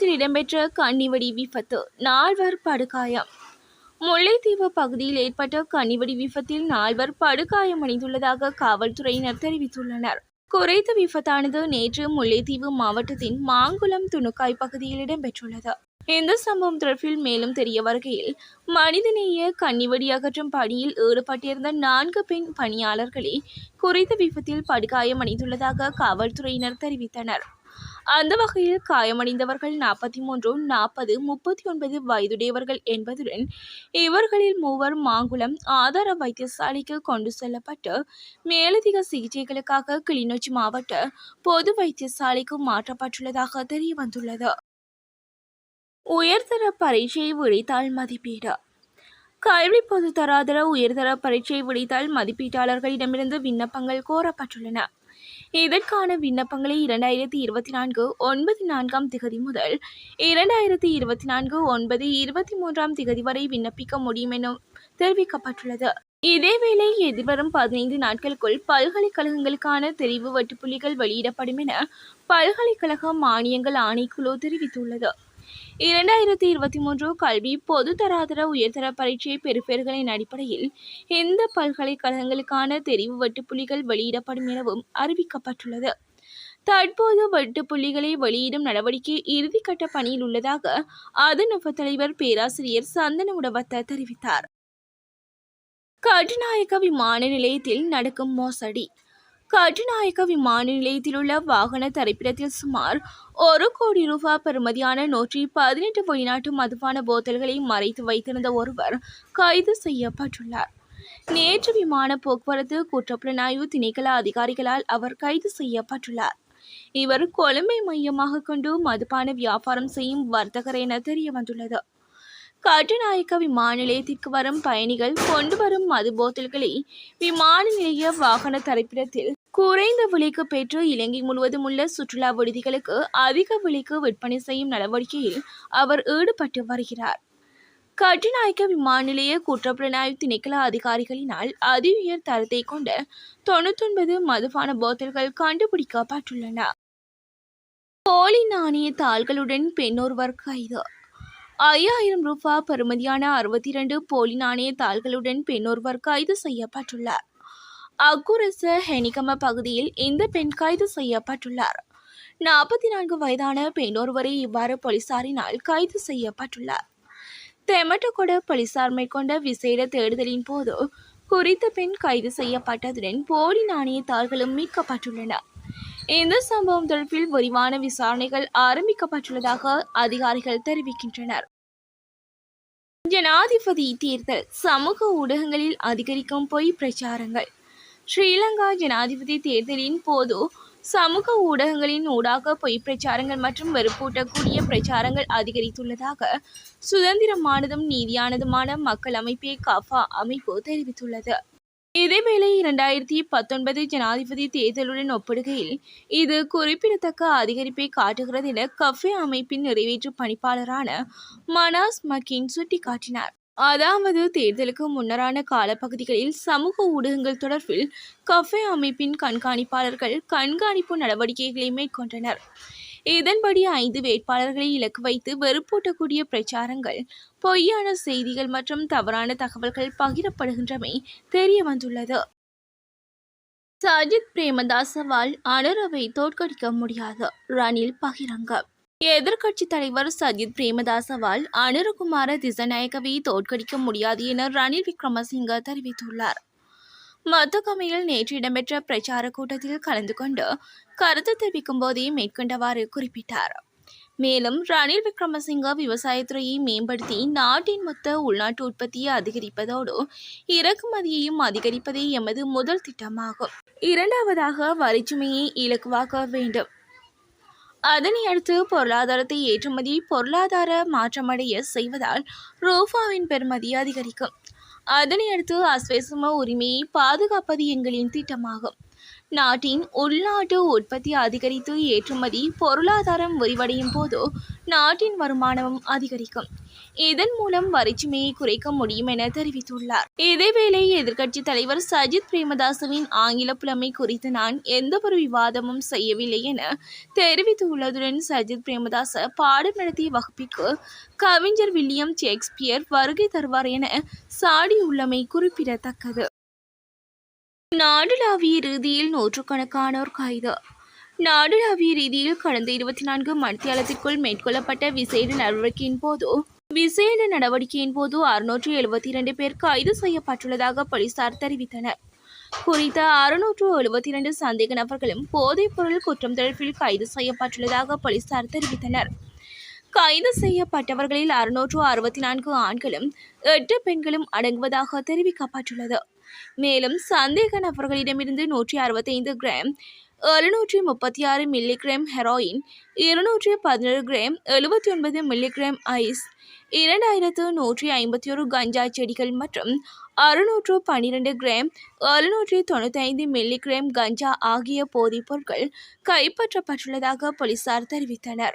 விமானத்தில் இடம்பெற்ற கன்னிவெடி விபத்து நால்வர் படுகாயம். முல்லைத்தீவு பகுதியில் ஏற்பட்ட கன்னிவெடி விபத்தில் நால்வர் படுகாயம் அடைந்துள்ளதாக காவல்துறையினர் தெரிவித்துள்ளனர். குறைத்த விபத்தானது நேற்று முல்லைத்தீவு மாவட்டத்தின் மாங்குளம் துணுக்காய் பகுதியில் இடம்பெற்றுள்ளது. இந்த சம்பவம் தொடர்பில் மேலும் தெரிய வருகையில் மனிதநேய கன்னிவெடி அகற்றும் பணியில் ஈடுபட்டிருந்த நான்கு பெண் பணியாளர்களே குறைந்த விபத்தில் படுகாயமடைந்துள்ளதாக காவல்துறையினர் தெரிவித்தனர். அந்த வகையில் காயமடைந்தவர்கள் நாற்பத்தி மூன்று நாற்பது முப்பத்தி ஒன்பது வயதுடையவர்கள் என்பதுடன் இவர்களில் மூவர் மாங்குளம் ஆதார வைத்தியசாலைக்கு கொண்டு செல்லப்பட்டு மேலதிக சிகிச்சைகளுக்காக கிளிநொச்சி மாவட்ட பொது வைத்தியசாலைக்கு மாற்றப்பட்டுள்ளதாக தெரிய வந்துள்ளது உயர்தர பரீட்சை விடைத்தாள் மதிப்பீடு. கல்வி பொது தராதர உயர்தர பரீட்சை விடைத்தாள் மதிப்பீட்டாளர்களிடமிருந்து விண்ணப்பங்கள் கோரப்பட்டுள்ளன. இதற்கான விண்ணப்பங்களை இரண்டாயிரத்தி இருபத்தி நான்கு ஒன்பது நான்காம் திகதி முதல் இரண்டாயிரத்தி இருபத்தி நான்கு ஒன்பது இருபத்தி மூன்றாம் திகதி வரை விண்ணப்பிக்க முடியும் என தெரிவிக்கப்பட்டுள்ளது. இதேவேளை எதிர்வரும் பதினைந்து நாட்களுக்குள் பல்கலைக்கழகங்களுக்கான தெரிவு வெட்டுப்புள்ளிகள் வெளியிடப்படும் என பல்கலைக்கழக மானியங்கள் ஆணைக்குழு தெரிவித்துள்ளது. இரண்டாயிரத்தி இருபத்தி மூன்று கல்வி பொதுத்தராதர உயர்தர பரீட்சை பெறுபேறுகளின் அடிப்படையில் எந்த பல்கலைக்கழகங்களுக்கான தெரிவு வெட்டுப்புள்ளிகள் வெளியிடப்படும் எனவும் அறிவிக்கப்பட்டுள்ளது. தற்போது வெட்டு புள்ளிகளை வெளியிடும் நடவடிக்கை இறுதிக்கட்ட பணியில் உள்ளதாக அதன் தலைவர் பேராசிரியர் சந்தன உடவத்த தெரிவித்தார். கட்டுநாயக்க விமான நிலையத்தில் நடக்கும் மோசடி. கட்டுநாயக்க விமான நிலையத்தில் உள்ள வாகன தரிப்பிடத்தில் சுமார் ஒரு கோடி ரூபாய் பெறுமதியான நூற்றி பதினெட்டு வெளிநாட்டு மதுபான போத்தல்களை மறைத்து வைத்திருந்த ஒருவர் கைது செய்யப்பட்டுள்ளார். நேற்று விமான போக்குவரத்து குற்றப்புலனாய்வு திணைக்கள அதிகாரிகளால் அவர் கைது செய்யப்பட்டுள்ளார். இவர் கொழும்பை மையமாக கொண்டு மதுபான வியாபாரம் செய்யும் வர்த்தகர் என தெரிய வந்துள்ளது கட்டுநாயக்க விமான நிலையத்திற்கு வரும் பயணிகள் கொண்டு வரும் மது போத்தல்களை விமான நிலைய வாகன தரிப்பிடத்தில் குறைந்த விலைக்கு பெற்று இலங்கை முழுவதும் உள்ள சுற்றுலா விடுதிகளுக்கு அதிக விலைக்கு விற்பனை செய்யும் நடவடிக்கையில் அவர் ஈடுபட்டு வருகிறார். கட்டுநாயக்க விமான நிலைய குற்றப்புலனாய்வு திணைக்கள அதிகாரிகளினால் அதி உயர் தரத்தை கொண்ட தொண்ணூத்தொன்பது மதுபான போத்தல்கள் கண்டுபிடிக்கப்பட்டுள்ளன. போலி நாணய தாள்களுடன் பெண்ணொருவர் கைது. ஐயாயிரம் ரூபா பெறுமதியான அறுபத்தி இரண்டு போலி நாணய தாள்களுடன் பெண்ணொருவர் கைது செய்யப்பட்டுள்ளார். அக்குரச ஹெனிகம பகுதியில் இந்த பெண் கைது செய்யப்பட்டுள்ளார். நாற்பத்தி நான்கு வயதான பெண்ணொருவரை இவ்வாறு போலீசாரினால் கைது செய்யப்பட்டுள்ளார். தெமட்டகொட போலீசார் மேற்கொண்ட விசேட தேடுதலின் போது குறித்த பெண் கைது செய்யப்பட்டதுடன் போலி நாணய தாள்களும் மீட்கப்பட்டுள்ளன. இந்த சம்பவம் தொடர்பில் விரிவான விசாரணைகள் ஆரம்பிக்கப்பட்டுள்ளதாக அதிகாரிகள் தெரிவிக்கின்றனர். ஜனாதிபதி தேர்தல் சமூக ஊடகங்களில் அதிகரிக்கும் பொய் பிரச்சாரங்கள். ஸ்ரீலங்கா ஜனாதிபதி தேர்தலின் போது சமூக ஊடகங்களின் ஊடாக பொய் பிரச்சாரங்கள் மற்றும் வெறுப்பூட்டக்கூடிய பிரச்சாரங்கள் அதிகரித்துள்ளதாக சுதந்திரமானதும் நீதியானதுமான மக்கள் அமைப்பே கஃபா அமைப்பு தெரிவித்துள்ளது. இதேவேளை இரண்டாயிரத்தி பத்தொன்பது ஜனாதிபதி தேர்தலுடன் ஒப்பிடுகையில் இது குறிப்பிடத்தக்க அதிகரிப்பை காட்டுகிறது என கஃபே அமைப்பின் நிறைவேற்று பணிப்பாளரான மனாஸ் மக்கின் சுட்டிக்காட்டினார். அதாவது தேர்தலுக்கு முன்னரான காலப்பகுதிகளில் சமூக ஊடகங்கள் தொடர்பில் கஃபே அமைப்பின் கண்காணிப்பாளர்கள் கண்காணிப்பு நடவடிக்கைகளை மேற்கொண்டனர். இதன்படி ஐந்து வேட்பாளர்களை இலக்கு வைத்து வெறுப்பூட்டக்கூடிய பிரச்சாரங்கள் பொய்யான செய்திகள் மற்றும் தவறான தகவல்கள் பகிரப்படுகின்றமை தெரிய வந்துள்ளது சஜித் பிரேமதாசவால் அனுரவை தோற்கடிக்க முடியாது. ரணில் பகிரங்கம் எதிர்க்கட்சி தலைவர் சஜித் பிரேமதாசவால் அனுரகுமார திசநாயகவை தோற்கடிக்க முடியாது என ரணில் விக்ரமசிங்க தெரிவித்துள்ளார். மத்தகமையில் நேற்று இடம்பெற்ற பிரச்சார கூட்டத்தில் கலந்து கொண்டு கருத்து தெரிவிக்கும் போதே மேற்கொண்டவாறு குறிப்பிட்டார். மேலும் ரணில் விக்ரமசிங்க விவசாயத்துறையை மேம்படுத்தி நாட்டின் மொத்த உள்நாட்டு உற்பத்தியை அதிகரிப்பதோடு இறக்குமதியையும் அதிகரிப்பதே எமது முதல் திட்டமாகும். இரண்டாவதாக வரிச்சுமையை இலக்குவாக்க வேண்டும். அதனை அடுத்து பொருளாதாரத்தை ஏற்றுமதி பொருளாதார மாற்றமடைய செய்வதால் ரூபாவின் பெறுமதி அதிகரிக்கும். அதனை அடுத்து அஸ்வேசும உரிமையை பாதுகாப்பது எங்களின் திட்டமாகும். நாட்டின் உள்நாட்டு உற்பத்தி அதிகரித்து ஏற்றுமதி பொருளாதாரம் விரிவடையும் போது நாட்டின் வருமானமும் அதிகரிக்கும். இதன் மூலம் வரிச்சுமையை குறைக்க முடியும் என தெரிவித்துள்ளார். இதேவேளை எதிர்க்கட்சித் தலைவர் சஜித் பிரேமதாசவின் ஆங்கில புலமை குறித்து நான் எந்தவொரு விவாதமும் செய்யவில்லை என தெரிவித்துள்ளதுடன் சஜித் பிரேமதாச பாடம் நடத்திய வகுப்பிற்கு கவிஞர் வில்லியம் ஷேக்ஸ்பியர் வருகை தருவார் என சாடியுள்ளமை குறிப்பிடத்தக்கது. நாடுலாவிய ரீதியில் நூற்றுக்கணக்கானோர் கைது. நாடுலாவிய ரீதியில் கடந்த இருபத்தி நான்கு மணித்தியாலத்திற்குள் மேற்கொள்ளப்பட்ட விசேட நடவடிக்கையின் போது விசேட நடவடிக்கையின் போது அறுநூற்று எழுபத்தி இரண்டு பேர் கைது செய்யப்பட்டுள்ளதாக போலீசார் தெரிவித்தனர். குறித்த அறுநூற்று எழுபத்தி இரண்டு சந்தேக நபர்களும் போதைப் பொருள் குற்றம் தொடர்பில் கைது செய்யப்பட்டுள்ளதாக போலீசார் தெரிவித்தனர். கைது செய்யப்பட்டவர்களில் அறுநூற்று அறுபத்தி நான்கு ஆண்களும் எட்டு பெண்களும் அடங்குவதாக தெரிவிக்கப்பட்டுள்ளது. மேலும் சந்தேக நபர்களிடமிருந்து நூற்றி அறுபத்தைந்து கிராம் எழுநூற்றி முப்பத்தி ஆறு மில்லிகிராம் ஹெரோயின் இருநூற்றி பதினேழு கிராம் எழுபத்தி ஒன்பது மில்லிகிராம் ஐஸ் இரண்டாயிரத்து நூற்றி ஐம்பத்தி ஒரு கஞ்சா செடிகள் மற்றும் அறுநூற்று பன்னிரெண்டு கிராம் எழுநூற்றி தொண்ணூற்றி ஐந்து மில்லிகிராம் கஞ்சா ஆகிய போதைப் பொருட்கள் கைப்பற்றப்பட்டுள்ளதாக போலீசார் தெரிவித்தனர்.